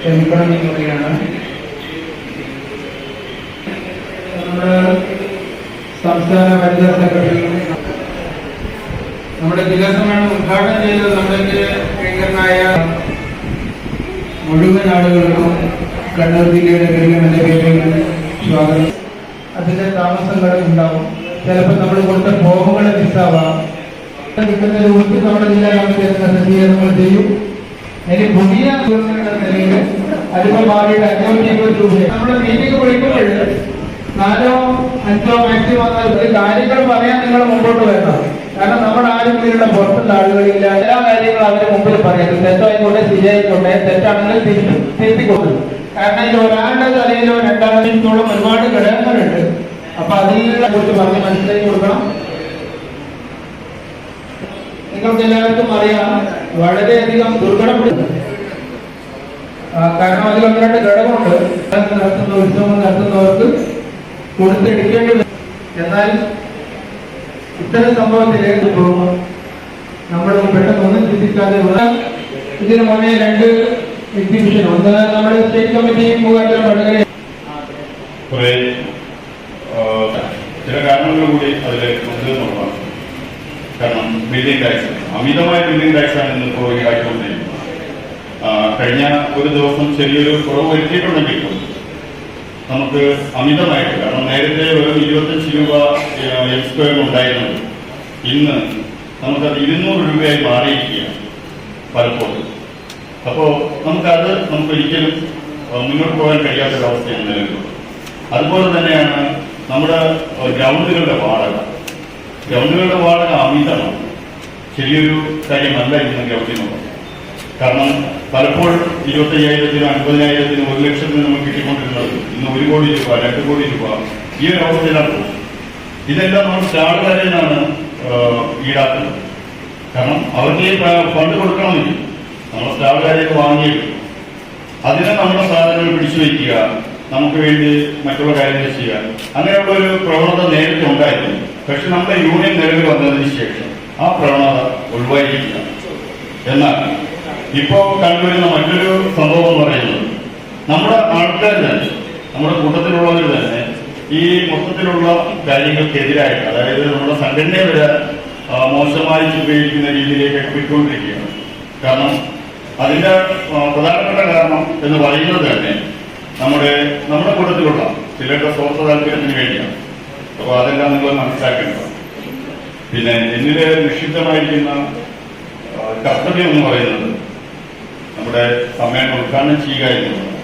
ക്ഷമിക്കണം എന്ന് നമ്മുടെ സംസ്ഥാന വനിതാ സെക്രട്ടറി നമ്മുടെ ജില്ലാ സമ്മേളനം ഉദ്ഘാടനം ചെയ്തത് നമ്മുടെ ഭയങ്കരനായ മുഴുവൻ ആളുകൾക്കും കണ്ണൂർ ജില്ലയുടെ ഗവൺമെന്റ് സ്വാഗതം. അതിന്റെ താമസങ്ങൾ ഉണ്ടാവും. ചിലപ്പോൾ നമ്മൾ കൊടുത്ത ഫോമുകൾ മിസ്സാവാം നിൽക്കുന്ന രൂപത്തിൽ നമ്മുടെ ജില്ലാ കമ്മിറ്റി സജ്ജീകരണങ്ങൾ ചെയ്യും. ഇനി പുതിയ നിലയിൽ അതിപ്പോ മാറിയിട്ട് അഞ്ഞൂറ്റി ഇരുപത് രൂപ നമ്മൾ മീറ്റിംഗ് വിളിക്കുമ്പോൾ നാലോ അഞ്ചോ മാക്സിമം കാര്യങ്ങൾ പറയാൻ നിങ്ങൾ മുമ്പോട്ട് വരണം. കാരണം നമ്മുടെ ആരും ഇതിലുള്ള പുറത്തുള്ള ആളുകളില്ല. എല്ലാ കാര്യങ്ങളും അവരുടെ മുമ്പിൽ പറയുന്നത് തെറ്റായിക്കോട്ടെ ശരിയായിക്കോട്ടെ തെറ്റാണെങ്കിൽ തിരുത്തി തിരുത്തിക്കോട്ടെ കാരണം ഇത് ഒരാളുടെ തലയിലോ രണ്ടാമത്തോളം ഒരുപാട് ഘടകങ്ങളുണ്ട്. അപ്പൊ അതിനെ കുറിച്ച് പറഞ്ഞ് മനസ്സിലാക്കി കൊടുക്കണം. നിങ്ങൾക്ക് എല്ലാവർക്കും അറിയാം. വളരെയധികം ദുർഘടപ്പെടുന്നു. കാരണം അതിൽ ഒന്ന് രണ്ട് ഘടകമുണ്ട്. നടത്തുന്ന ഉത്സവം നടത്തുന്നവർക്ക് കൊടുത്തെടുക്കേണ്ടി വരും. എന്നാൽ ഇത്തരം സംഭവത്തിലേക്ക് പോകുമ്പോൾ നമ്മൾ പെട്ടെന്ന് ഒന്നും ചിന്തിക്കാതെ ഇതിനു മുന്നേ രണ്ട് എക്സിബിഷൻ ഒന്ന് നമ്മുടെ സ്റ്റേറ്റ് കമ്മിറ്റിയും മുഖാന്തരം വളരെ ചില കാരണങ്ങൾ കൂടി അതിലേക്ക് ഉണ്ട് എന്നുള്ളതാണ് കാരണം ബിൽഡിംഗ് ടാക്സ് അമിതമായ ബിൽഡിംഗ് ടാക്സ് ആണ് ഇന്ന് ഇപ്പോൾ ഈടാക്കിക്കൊണ്ടിരിക്കുന്നത് കഴിഞ്ഞ ഒരു ദിവസം ചെറിയൊരു കുറവ് വരുത്തിയിട്ടുണ്ടെങ്കിൽ നമുക്ക് അമിതമായിട്ട് കാരണം നേരത്തെ വെറും ഇരുപത്തഞ്ച് രൂപ എം ഉണ്ടായിരുന്നു ഇന്ന് നമുക്കത് ഇരുന്നൂറ് രൂപയായി മാറിയിരിക്കുകയാണ് പലപ്പോഴും. അപ്പോൾ നമുക്കത് നമുക്ക് ഒരിക്കലും മുന്നോട്ട് പോകാൻ കഴിയാത്തൊരവസ്ഥയാണ് നിലവിലുള്ളത്. അതുപോലെ തന്നെയാണ് നമ്മുടെ ഗ്രൗണ്ടുകളുടെ വാടക. ഗ്രൗണ്ടുകളുടെ വാടക അമിതമാണ് ചെറിയൊരു കാര്യമല്ല ഇന്ന് ഗവൺമെന്റ് കാരണം പലപ്പോഴും ഇരുപത്തയ്യായിരത്തിനും അൻപതിനായിരത്തിനും ഒരു ലക്ഷത്തിന് നമുക്ക് കിട്ടിക്കൊണ്ടിരുന്നത് ഇന്ന് ഒരു കോടി രൂപ രണ്ട് കോടി രൂപ ഈ ഒരു അവസ്ഥയിലാണ് പോകുന്നത്. ഇതെല്ലാം നമ്മൾ സ്റ്റാളുകാരിൽ നിന്നാണ് ഈടാക്കുന്നത്. കാരണം അവർക്ക് ഫണ്ട് കൊടുക്കണമെങ്കിൽ നമ്മൾ സ്റ്റാളുകാരെയൊക്കെ വാങ്ങിയെടുക്കും അതിനെ നമ്മുടെ സാധനങ്ങൾ പിടിച്ചു വയ്ക്കുക നമുക്ക് വേണ്ടി മറ്റുള്ള കാര്യങ്ങൾ ചെയ്യുക അങ്ങനെയുള്ള ഒരു പ്രവണത നേരത്തെ ഉണ്ടായിരുന്നു പക്ഷെ നമ്മുടെ യൂണിയൻ നിലവിൽ വന്നതിന് ശേഷം ആ പ്രവണത ഒഴിവായിരിക്കില്ല. എന്നാൽ ഇപ്പോ കണ്ടുവരുന്ന മറ്റൊരു സംഭവം എന്ന് പറയുന്നത് നമ്മുടെ ആൾക്കാർ തന്നെ നമ്മുടെ കൂട്ടത്തിലുള്ളവർ തന്നെ ഈ മൊത്തത്തിലുള്ള കാര്യങ്ങൾക്കെതിരായിട്ട് അതായത് നമ്മുടെ സംഘടനയെ വരെ മോശമായി ഉപയോഗിക്കുന്ന രീതിയിലേക്ക് പോയിക്കൊണ്ടിരിക്കുകയാണ് കാരണം അതിന്റെ പ്രധാനപ്പെട്ട കാരണം എന്ന് പറയുന്നത് തന്നെ നമ്മുടെ നമ്മുടെ കൂട്ടത്തിലുള്ള ചിലരുടെ സ്വാർത്ഥ താല്പര്യത്തിന് വേണ്ടിയാണ്. അപ്പോൾ അതെല്ലാം നിങ്ങൾ മനസ്സിലാക്കേണ്ടത്. പിന്നെ എന്നിലെ നിഷിദ്ധമായിരിക്കുന്ന കർത്തവ്യം എന്ന് പറയുന്നത് നമ്മുടെ സമയം ഉദ്ഘാടനം ചെയ്യുക എന്നുള്ളത്